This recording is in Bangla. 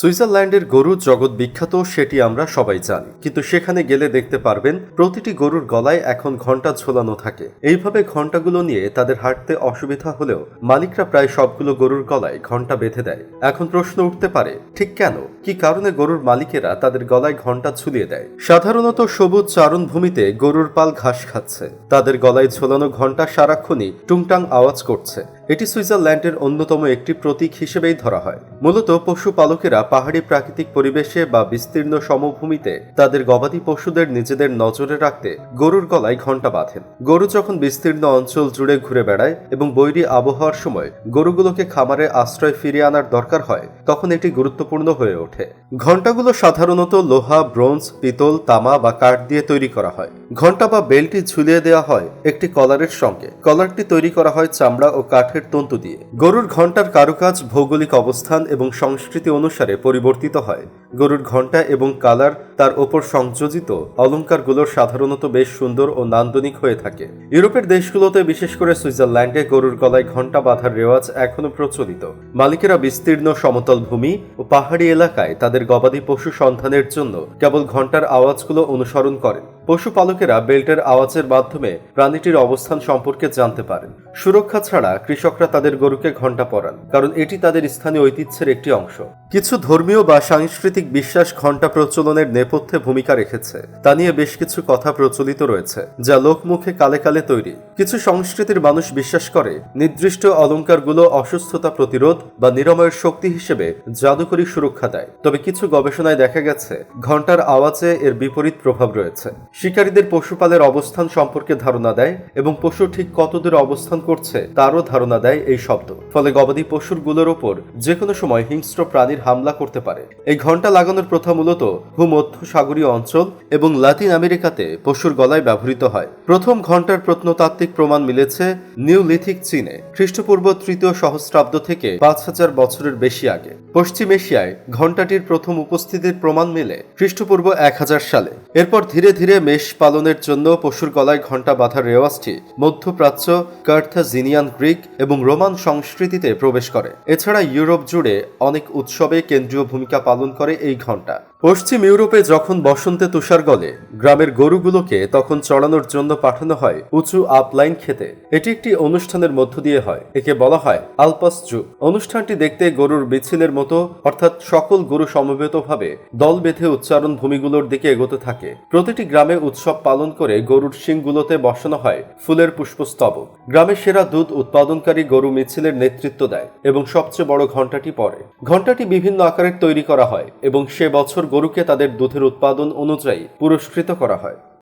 সুইজারল্যান্ডের গরু জগৎ বিখ্যাত, সেটি আমরা সবাই জানি। কিন্তু সেখানে গেলে দেখতে পারবেন, প্রতিটি গরুর গলায় এখন ঘণ্টা ঝোলানো থাকে। এইভাবে ঘন্টাগুলো নিয়ে তাদের হাঁটতে অসুবিধা হলেও মালিকরা প্রায় সবগুলো গরুর গলায় ঘণ্টা বেঁধে দেয়। এখন প্রশ্ন উঠতে পারে, ঠিক কেন? কি কারণে গরুর মালিকেরা তাদের গলায় ঘণ্টা ঝুলিয়ে দেয়? সাধারণত সবুজ চারণভূমিতে গরুর পাল ঘাস খাচ্ছে। তাদের গলায় ঝোলানো ঘণ্টা সারাক্ষণই টুংটাং আওয়াজ করছে। এটি সুইজারল্যান্ডের অন্যতম একটি প্রতীক হিসেবেই ধরা হয়। মূলত পশুপালকেরা পাহাড়ি প্রাকৃতিক পরিবেশে বা বিস্তীর্ণ সমভূমিতে তাদের গবাদি পশুদের নিজেদের নজরে রাখতে গরুর গলায় ঘণ্টা বাঁধেন। গরু যখন বিস্তীর্ণ অঞ্চল জুড়ে ঘুরে বেড়ায় এবং বৈরী আবহাওয়ার সময় গরুগুলোকে খামারে আশ্রয় ফিরিয়ে আনার দরকার হয়, তখন এটি গুরুত্বপূর্ণ হয়ে ওঠে। ঘন্টাগুলো সাধারণত লোহা, ব্রোঞ্জ, পিতল, তামা বা কাঠ দিয়ে তৈরি করা হয়। ঘণ্টা বা বেলটি ঝুলিয়ে দেওয়া হয় একটি কলারের সঙ্গে। কলারটি তৈরি করা হয় চামড়া ও কাঠের তন্তু দিয়ে। গরুর ঘণ্টার কারুকাজ ভৌগোলিক অবস্থান এবং সংস্কৃতি অনুসারে পরিবর্তিত হয়। গরুর ঘণ্টা এবং কালার তার ওপর সংযোজিত অলঙ্কারগুলোর সাধারণত বেশ সুন্দর ও নান্দনিক হয়ে থাকে। ইউরোপের দেশগুলোতে, বিশেষ করে সুইজারল্যান্ডে, গরুর গলায় ঘণ্টা বাঁধার রেওয়াজ এখনও প্রচলিত। মালিকেরা বিস্তীর্ণ সমতল ভূমি ও পাহাড়ি এলাকায় তাদের গবাদি পশু সন্ধানের জন্য কেবল ঘণ্টার আওয়াজগুলো অনুসরণ করেন পশুপালকেরা বেল্টের আওয়াজের মাধ্যমে প্রাণীটির অবস্থান সম্পর্কে জানতে পারেন। সুরক্ষা ছাড়া কৃষকরা তাদের গরুকে ঘণ্টা পরান, কারণ এটি তাদের স্থানীয় ঐতিহ্যের একটি অংশ। কিছু ধর্মীয় বা সাংস্কৃতিক বিশ্বাস ঘণ্টা প্রচলনের নেপথ্যে ভূমিকা রেখেছে। তা নিয়ে বেশ কিছু কথা প্রচলিত রয়েছে, যা লোকমুখে কালে কালে তৈরি। কিছু সংস্কৃতির মানুষ বিশ্বাস করে, নির্দিষ্ট অলঙ্কারগুলো অসুস্থতা প্রতিরোধ বা নিরাময়ের শক্তি হিসেবে জাদুকরী সুরক্ষা দেয়। তবে কিছু গবেষণায় দেখা গেছে ঘণ্টার আওয়াজে এর বিপরীত প্রভাব রয়েছে। শিকারীদের পশুপালের অবস্থান সম্পর্কে ধারণা দেয় এবং পশু ঠিক কত দূরে অবস্থান করছে তারও ধারণা দেয় এই শব্দ। ফলে গবাদি পশুরগুলোর ওপর যে কোনো সময় হিংস্র প্রাণীর হামলা করতে পারে। এই ঘণ্টা লাগানোর প্রথা মূলত ভূমধ্য সাগরীয় অঞ্চল এবং লাতিন আমেরিকাতে পশুর গলায় ব্যবহৃত হয়। প্রথম ঘণ্টার প্রত্নতাত্ত্বিক প্রমাণ মিলেছে নিউলিথিক চীনে, খ্রিস্টপূর্ব তৃতীয় সহস্রাব্দ থেকে পাঁচ হাজার বছরের বেশি আগে। পশ্চিম এশিয়ায় ঘন্টাটির প্রথম উপস্থিতির প্রমাণ মেলে খ্রিস্টপূর্ব এক হাজার সালে। এরপর ধীরে ধীরে মেষ পালনের জন্য পশুর গলায় ঘণ্টা বাঁধার রেওয়াজটি মধ্যপ্রাচ্য, কার্থাজিনিয়ান গ্রিক এবং রোমান সংস্কৃতিতে প্রবেশ করে। এছাড়া ইউরোপ জুড়ে অনেক উৎসবে কেন্দ্রীয় ভূমিকা পালন করে এই ঘণ্টা। পশ্চিম ইউরোপে যখন বসন্তে তুষার গলে, গ্রামের গরুগুলোকে তখন চড়ানোর জন্য পাঠানো হয় উঁচু আপলাইন খেতে। এটি একটি অনুষ্ঠানের মধ্য দিয়ে হয়, একে বলা হয় আলপাস যুগ অনুষ্ঠানটি দেখতে গরুর মিছিলের মতো, অর্থাৎ সকল গরু সমবেতভাবে দল বেঁধে উচ্চারণ ভূমিগুলোর দিকে এগোতে থাকে। প্রতিটি গ্রামে উৎসব পালন করে গরুর শিংগুলোতে বসানো হয় ফুলের পুষ্পস্তবক। গ্রামের সেরা দুধ উৎপাদনকারী গরু মিছিলের নেতৃত্ব দেয় এবং সবচেয়ে বড় ঘণ্টাটি পরে ঘণ্টাটি বিভিন্ন আকারের তৈরি করা হয় এবং সে বছর গরুকে তাদের দুধের উৎপাদন অনুযায়ী পুরস্কৃত করা হয়।